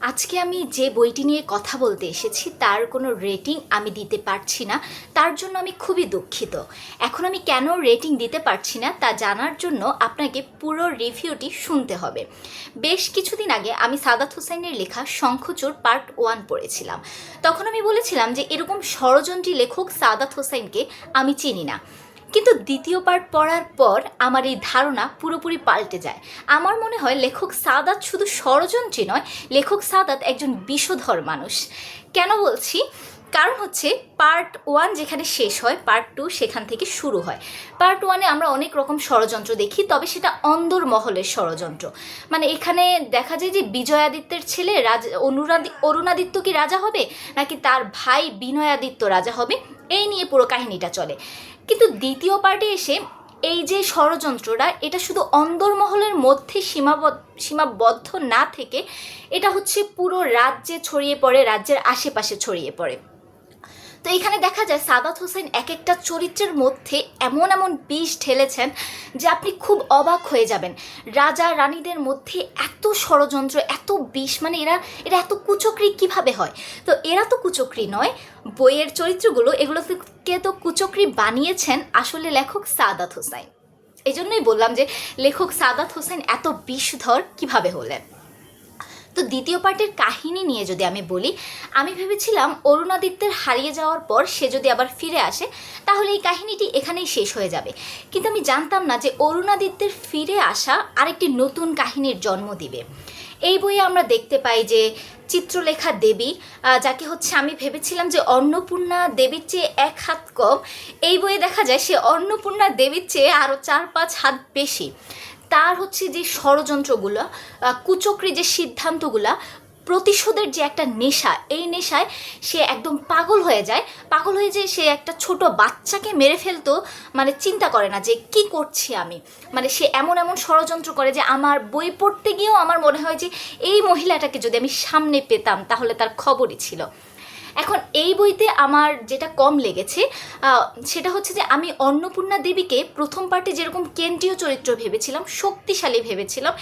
আজকে আমি যে বইটি নিয়ে কথা বলতে এসেছি, তার কোনো রেটিং আমি দিতে পারছি না। তার জন্য আমি খুবই দুঃখিত। এখন আমি কেন রেটিং দিতে পারছি না, তা জানার জন্য আপনাকে পুরো রিভিউটি শুনতে হবে। বেশ কিছুদিন আগে আমি সাদাত হোসেনের লেখা শঙ্খচোর পার্ট ওয়ান পড়েছিলাম। তখন আমি বলেছিলাম যে, এরকম ষড়যন্ত্রী লেখক সাদাত হোসেনকে আমি চিনি না। কিন্তু দ্বিতীয় পার্ট পড়ার পর আমার এই ধারণা পুরোপুরি পাল্টে যায়। আমার মনে হয় লেখক সাদাত শুধু ষড়যন্ত্রী নয়, লেখক সাদাত একজন বিষধর মানুষ। কেন বলছি? কারণ হচ্ছে পার্ট ওয়ান যেখানে শেষ হয় পার্ট টু সেখান থেকে শুরু হয়। পার্ট ওয়ানে আমরা অনেক রকম ষড়যন্ত্র দেখি, তবে সেটা অন্দর মহলের ষড়যন্ত্র। মানে এখানে দেখা যায় যে বিজয়াদিত্যের ছেলে রাজ অনুরাদি অরুণাদিত্য কি রাজা হবে? নাকি তার ভাই বিনয়াদিত্য রাজা হবে? এই নিয়ে পুরো কাহিনীটা চলে। কিন্তু দ্বিতীয় পার্টে এসে এই যে ষড়যন্ত্রটা, এটা শুধু অন্দরমহলের মধ্যে সীমাবদ্ধ সীমাবদ্ধ না থেকে, এটা হচ্ছে পুরো রাজ্যে ছড়িয়ে পড়ে, রাজ্যের আশেপাশে ছড়িয়ে পড়ে। তো এখানে দেখা যায় সাদাত হোসেন এক একটা চরিত্রের মধ্যে এমন এমন বিষ ঢেলেছেন যে আপনি খুব অবাক হয়ে যাবেন। রাজা রানীদের মধ্যে এত ষড়যন্ত্র, এত বিষ মানে এরা এরা এত কুচক্রি কীভাবে হয়? তো এরা তো কুচক্রি নয়, বইয়ের চরিত্রগুলো এগুলোকে তো কুচক্রি বানিয়েছেন আসলে লেখক সাদাত হোসেন। এই জন্যই বললাম যে লেখক সাদাত হোসেন এত বিষধর কীভাবে হলেন? তো দ্বিতীয় পার্টের কাহিনী নিয়ে যদি আমি বলি, আমি ভেবেছিলাম অরুণাদিত্যের হারিয়ে যাওয়ার পর সে যদি আবার ফিরে আসে, তাহলে এই কাহিনীটি এখানেই শেষ হয়ে যাবে। কিন্তু আমি জানতাম না যে অরুণাদিত্যের ফিরে আসা আরেকটি নতুন কাহিনীর জন্ম দিবে। এই বইয়ে আমরা দেখতে পাই যে চিত্রলেখা দেবী যাকে হচ্ছে আমি ভেবেছিলাম যে অন্নপূর্ণা দেবীর চেয়ে এক হাত কম, এই বইয়ে দেখা যায় সে অন্নপূর্ণা দেবীর চেয়ে আরও চার পাঁচ হাত বেশি। তার হচ্ছে যে ষড়যন্ত্রগুলো কুচক্রি যে সিদ্ধান্তগুলা, প্রতিশোধের যে একটা নেশা, এই নেশায় সে একদম পাগল হয়ে যায়। পাগল হয়ে যায় সে একটা ছোট বাচ্চাকে মেরে ফেলতো মানে চিন্তা করে না যে কি করছি আমি? মানে সে এমন এমন ষড়যন্ত্র করে যে আমার বই পড়তে গিয়েও আমার মনে হয় যে এই মহিলাটাকে যদি আমি সামনে পেতাম, তাহলে তার খবরই ছিল। এখন এই বইতে আমার যেটা কম লেগেছে সেটা হচ্ছে যে আমি অন্নপূর্ণা দেবীকে প্রথম পার্টে যেরকম কেন্দ্রীয় চরিত্র ভেবেছিলাম, শক্তিশালী ভেবেছিলাম,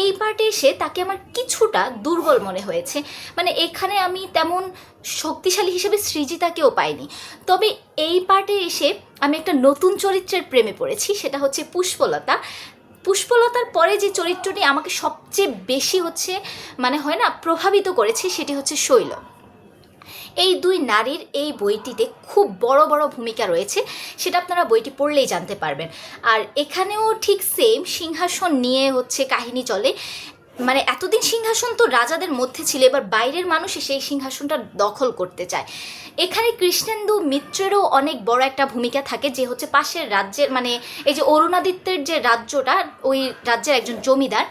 এই পার্টে এসে তাকে আমার কিছুটা দুর্বল মনে হয়েছে। মানে এখানে আমি তেমন শক্তিশালী হিসেবে সৃজিতাকেও পাইনি। তবে এই পার্টে এসে আমি একটা নতুন চরিত্রের প্রেমে পড়েছি, সেটা হচ্ছে পুষ্পলতা। পুষ্পলতার পরে যে চরিত্রটি আমাকে সবচেয়ে বেশি হচ্ছে মানে হয় না, প্রভাবিত করেছে, সেটি হচ্ছে শৈল এই দুই নারীর এই বইটিতে খুব বড় বড় ভূমিকা রয়েছে, সেটা আপনারা বইটি পড়লেই জানতে পারবেন। আর এখানেও ঠিক সেম সিংহাসন নিয়ে হচ্ছে কাহিনী চলে। মানে এতদিন সিংহাসন তো রাজাদের মধ্যে ছিল, এবার বাইরের মানুষ সেই সিংহাসনটা দখল করতে চায়। এখানে কৃষ্ণেন্দু মিত্রেরও অনেক বড় একটা ভূমিকা থাকে, যে হচ্ছে পাশের রাজ্যের মানে এই যে অরুণাদিত্যের যে রাজ্যটা, ওই রাজ্যের একজন জমিদার,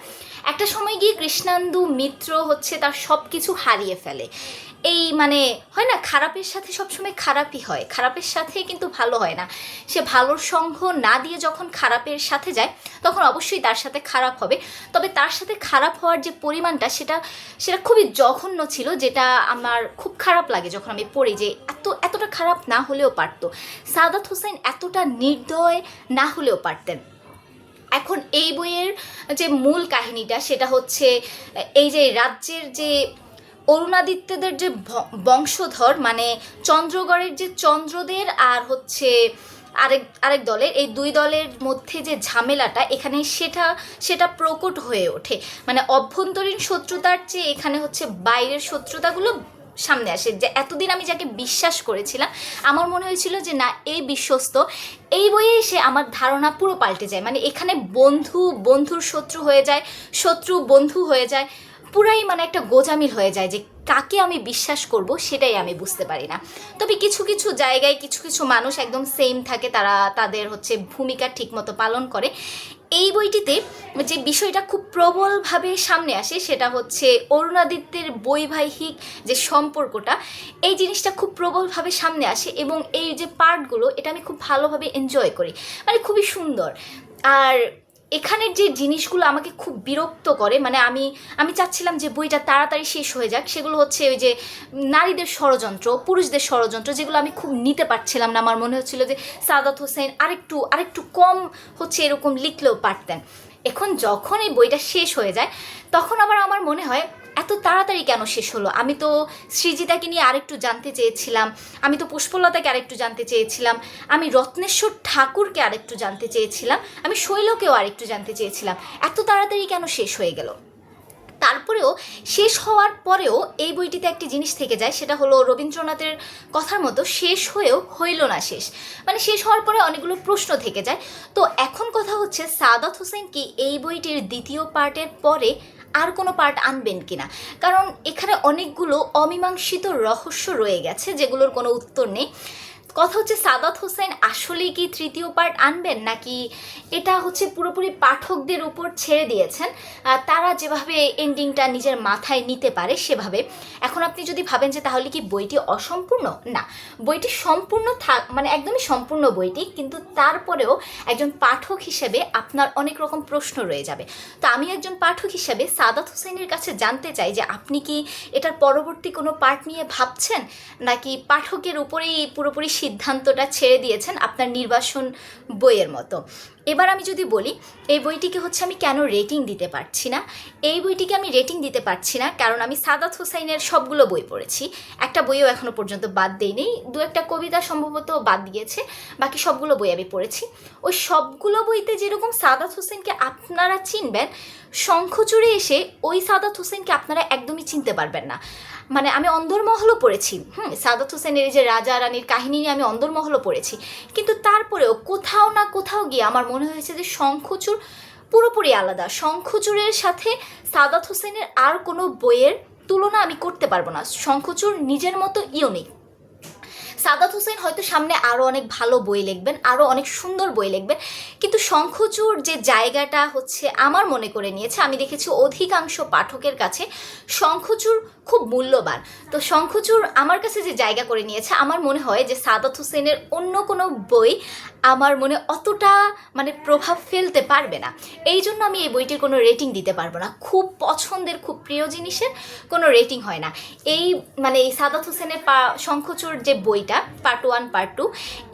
একটা সময় গিয়ে কৃষ্ণান্দু মিত্র হচ্ছে তার সব কিছু হারিয়ে ফেলে। এই মানে হয় না, খারাপের সাথে সবসময় খারাপই হয়। খারাপের সাথে কিন্তু ভালো হয় না। সে ভালোর সঙ্গ না দিয়ে যখন খারাপের সাথে যায়, তখন অবশ্যই তার সাথে খারাপ হবে। তবে তার সাথে খারাপ হওয়ার যে পরিমাণটা, সেটা সেটা খুবই জঘন্য ছিল, যেটা আমার খুব খারাপ লাগে যখন আমি পড়ি যে এত, এতটা খারাপ না হলেও পারতো। সাদাত হোসেন এতটা নির্দয় না হলেও পারতেন। এখন এই বইয়ের যে মূল কাহিনীটা, সেটা হচ্ছে, এই যে রাজ্যের যে অরুণাদিত্যদের যে বংশধর মানে চন্দ্রগড়ের যে চন্দ্রদের আর হচ্ছে আরেক আরেক দলের, এই দুই দলের মধ্যে যে ঝামেলাটা, এখানে সেটা সেটা প্রকট হয়ে ওঠে। মানে অভ্যন্তরীণ শত্রুতার চেয়ে এখানে হচ্ছে বাইরের শত্রুতাগুলো সামনে আসে। যে এতদিন আমি যাকে বিশ্বাস করেছিলাম, আমার মনে হয়েছিল যে না, এই বিশ্বস্ত, এই বইয়ে এসে আমার ধারণা পুরো পাল্টে যায়। মানে এখানে বন্ধু, বন্ধুর শত্রু হয়ে যায়, শত্রু বন্ধু হয়ে যায়। পুরাই মানে একটা গোজামিল হয়ে যায় যে কাকে আমি বিশ্বাস করব সেটাই আমি বুঝতে পারি না। তবে কিছু কিছু জায়গায় কিছু কিছু মানুষ একদম সেম থাকে, তারা তাদের হচ্ছে ভূমিকা ঠিকমতো পালন করে। এই বইটিতে যে বিষয়টা খুব প্রবলভাবে সামনে আসে সেটা হচ্ছে অরুণাদিত্যের বৈবাহিক যে সম্পর্কটা। এই জিনিসটা খুব প্রবলভাবে সামনে আসে এবং এই যে পার্টগুলো এটা আমি খুব ভালোভাবে এনজয় করি। মানে খুবই সুন্দর। আর এখানের যে জিনিসগুলো আমাকে খুব বিরক্ত করে মানে আমি আমি চাচ্ছিলাম যে বইটা তাড়াতাড়ি শেষ হয়ে যাক, সেগুলো হচ্ছে ওই যে নারীদের ষড়যন্ত্র, পুরুষদের ষড়যন্ত্র, যেগুলো আমি খুব নিতে পারছিলাম না। আমার মনে হচ্ছিল যে সাদাত হোসেন আরেকটু আরেকটু কম হচ্ছে এরকম লিখলেও পারতেন। এখন যখন এই বইটা শেষ হয়ে যায়, তখন আবার আমার মনে হয় এত তাড়াতাড়ি কেন শেষ হলো? আমি তো সৃজিতাকে নিয়ে আরেকটু জানতে চেয়েছিলাম, আমি তো পুষ্পলতাকে আরেকটু জানতে চেয়েছিলাম, আমি রত্নেশ্বর ঠাকুরকে আরেকটু জানতে চেয়েছিলাম, আমি শৈলকেও আরেকটু জানতে চেয়েছিলাম। এত তাড়াতাড়ি কেন শেষ হয়ে গেল? তারপরেও শেষ হওয়ার পরেও এই বইটিতে একটি জিনিস থেকে যায়, সেটা হলো রবীন্দ্রনাথের কথার মতো শেষ হয়েও হইল না শেষ। মানে শেষ হওয়ার পরে অনেকগুলো প্রশ্ন থেকে যায়। তো এখন কথা হচ্ছে সাদাত হোসেন কি এই বইটির দ্বিতীয় পার্টের পরে আর কোনো পার্ট আনবেন কিনা। কারণ এখানে অনেকগুলো অমীমাংসিত রহস্য রয়ে গেছে যেগুলোর কোনো উত্তর নেই। কথা হচ্ছে সাদাত হোসেন আসলেই কি তৃতীয় পার্ট আনবেন নাকি এটা হচ্ছে পুরোপুরি পাঠকদের উপর ছেড়ে দিয়েছেন? তারা যেভাবে এন্ডিংটা নিজের মাথায় নিতে পারে সেভাবে। এখন আপনি যদি ভাবেন যে তাহলে কি বইটি অসম্পূর্ণ? না, বইটি সম্পূর্ণ থাক মানে একদমই সম্পূর্ণ বইটি, কিন্তু তারপরেও একজন পাঠক হিসেবে আপনার অনেক রকম প্রশ্ন রয়ে যাবে। তো আমি একজন পাঠক হিসেবে সাদাত হোসেনের কাছে জানতে চাই যে আপনি কি এটার পরবর্তী কোনো পার্ট নিয়ে ভাবছেন? নাকি পাঠকের উপরেই পুরোপুরি সিদ্ধান্তটা ছেড়ে দিয়েছেন আপনার নির্বাসন বইয়ের মতো। এবার আমি যদি বলি, এই বইটিকে হচ্ছে আমি কেন রেটিং দিতে পারছি না? এই বইটিকে আমি রেটিং দিতে পারছি না কারণ আমি সাদাত হোসাইনের সবগুলো বই পড়েছি। একটা বইও এখনও পর্যন্ত বাদ দেইনি। দু একটা কবিতা সম্ভবত বাদ দিয়েছে। বাকি সবগুলো বই আমি পড়েছি। ওই সবগুলো বইতে যেরকম সাদাত হোসেনকে আপনারা চিনবেন, শঙ্খচূড়ে এসে ওই সাদাত হোসেনকে আপনারা একদমই চিনতে পারবেন না। মানে আমি অন্দরমহলও পড়েছি। হুম, সাদাত হোসেনের যে রাজা রানীর কাহিনী নিয়ে আমি অন্দরমহলও পড়েছি। কিন্তু তারপরেও কোথাও না কোথাও গিয়ে আমার মনে হয়েছে যে শঙ্খচূড় পুরোপুরি আলাদা। শঙ্খচূড়ের সাথে সাদাত হোসেনের আর কোনো বইয়ের তুলনা আমি করতে পারব না। শঙ্খচূড় নিজের মতো ইউনিক। সাদাত হোসেন হয়তো সামনে আরও অনেক ভালো বই লিখবেন আরও অনেক সুন্দর বই লিখবেন, কিন্তু শঙ্খচূড় যে জায়গাটা হচ্ছে আমার মনে করে নিয়েছে, আমি দেখেছি অধিকাংশ পাঠকের কাছে শঙ্খচূড় খুব মূল্যবান। তো শঙ্খচূড় আমার কাছে যে জায়গা করে নিয়েছে, আমার মনে হয় যে সাদাত হোসেনের অন্য কোনো বই আমার মনে অতটা মানে প্রভাব ফেলতে পারবে না। এই জন্য আমি এই বইটির কোনো রেটিং দিতে পারব না। খুব পছন্দের, খুব প্রিয় জিনিসের কোনো রেটিং হয় না। এই মানে এই সাদাত হোসেনের পা শঙ্খচূড় যে বইটা পার্ট ওয়ান পার্ট টু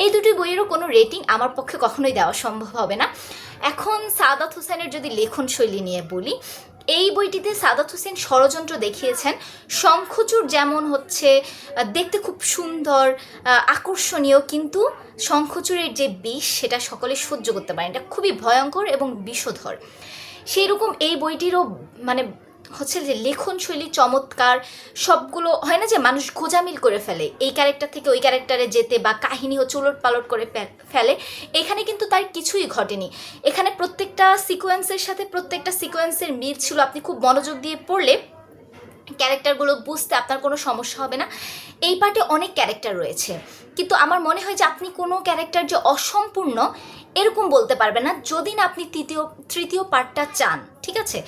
এই দুটি বইয়েরও কোনো রেটিং আমার পক্ষে কখনোই দেওয়া সম্ভব হবে না। এখন সাদাত হোসেনের যদি লেখন শৈলী নিয়ে বলি, এই বইটিতে সাদাত হোসেন ষড়যন্ত্র দেখিয়েছেন। শঙ্খচূড় যেমন হচ্ছে দেখতে খুব সুন্দর আকর্ষণীয়, কিন্তু শঙ্খচূড়ের যে বিষ, সেটা সকলে সহ্য করতে পারেন। এটা খুবই ভয়ঙ্কর এবং বিষধর। সেই রকম এই বইটিরও মানে হচ্ছে যে লেখন শৈলী চমৎকার, সবগুলো হয় না যে মানুষ গোজামিল করে ফেলে, এই ক্যারেক্টার থেকে ওই ক্যারেক্টারে যেতে বা কাহিনী হচ্ছে উলট পালট করে ফেলে, এখানে কিন্তু তার কিছুই ঘটেনি। এখানে প্রত্যেকটা সিকোয়েন্সের সাথে প্রত্যেকটা সিকোয়েন্সের মিল ছিল, আপনি খুব মনোযোগ দিয়ে পড়লে ক্যারেক্টারগুলো বুঝতে আপনার কোনো সমস্যা হবে না। এই পার্টে অনেক ক্যারেক্টার রয়েছে, কিন্তু আমার মনে হয় যে আপনি কোনো ক্যারেক্টার যে অসম্পূর্ণ, এরকম বলতে পারবেন না। যদি না আপনি তৃতীয় তৃতীয় পার্টটা চান ঠিক আছে?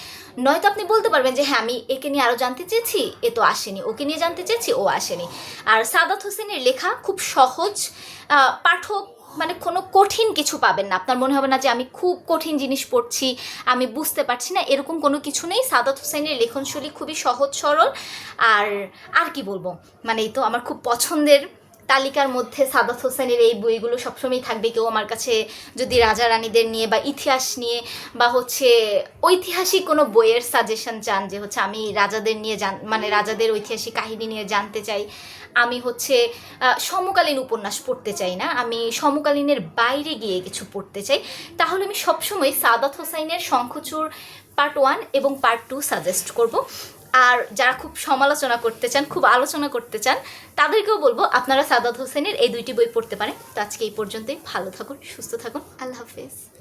নয়তো আপনি বলতে পারবেন যে হ্যাঁ আমি একে নিয়ে আরও জানতে চেয়েছি, এ তো আসেনি, ওকে নিয়ে জানতে চেয়েছি, ও আসেনি। আর সাদাত হোসেনের লেখা খুব সহজ পাঠক মানে কোনো কঠিন কিছু পাবেন না। আপনার মনে হবে না যে, আমি খুব কঠিন জিনিস পড়ছি, আমি বুঝতে পারছি না। এরকম কোনো কিছু নেই। সাদাত হোসেনের লেখনশৈলী খুবই সহজ, সরল, আর আর কি বলব? মানে এই তো আমার খুব পছন্দের তালিকার মধ্যে সাদাত হোসেনের এই বইগুলো সবসময় থাকবে। কেউ আমার কাছে যদি রাজা রানীদের নিয়ে বা ইতিহাস নিয়ে বা হচ্ছে ঐতিহাসিক কোনো বইয়ের সাজেশন চান যে হচ্ছে আমি রাজাদের নিয়ে জান মানে রাজাদের ঐতিহাসিক কাহিনী নিয়ে জানতে চাই আমি হচ্ছে সমকালীন উপন্যাস পড়তে চাই না আমি সমকালীনের বাইরে গিয়ে কিছু পড়তে চাই তাহলে আমি সবসময় সাদাত হোসাইনের শঙ্খচূড় পার্ট ওয়ান এবং পার্ট টু সাজেস্ট করব। আর যারা খুব সমালোচনা করতে চান, খুব আলোচনা করতে চান, তাদেরকেও বলব আপনারা সাদাত হোসেনের এই দুইটি বই পড়তে পারেন। তো আজকে এই পর্যন্তই। ভালো থাকুন, সুস্থ থাকুন। আল্লাহ হাফেজ।